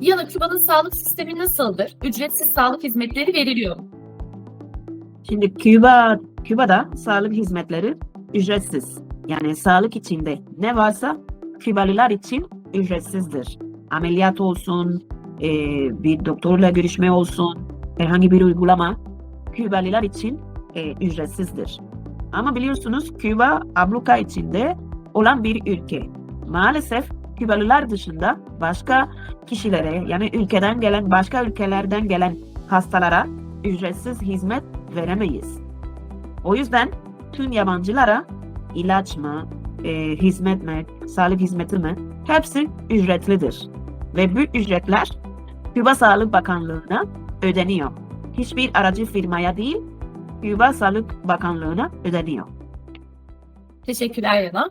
Yana Küba'nın sağlık sistemi nasıldır? Ücretsiz sağlık hizmetleri veriliyor mu? Şimdi Küba, Küba'da sağlık hizmetleri ücretsiz. Yani sağlık içinde ne varsa Kübalılar için ücretsizdir. Ameliyat olsun, e, bir doktorla görüşme olsun, herhangi bir uygulama Kübalılar için e, ücretsizdir. Ama biliyorsunuz Küba abluka içinde olan bir ülke. Maalesef Kübalılar dışında başka kişilere yani ülkeden gelen başka ülkelerden gelen hastalara ücretsiz hizmet veremeyiz. O yüzden tüm yabancılara ilaç mı, e, hizmet mi, sağlık hizmeti mi hepsi ücretlidir. Ve bu ücretler Küba Sağlık Bakanlığı'na ödeniyor. Hiçbir aracı firmaya değil, Küba Sağlık Bakanlığı'na ödeniyor. Teşekkürler Yana.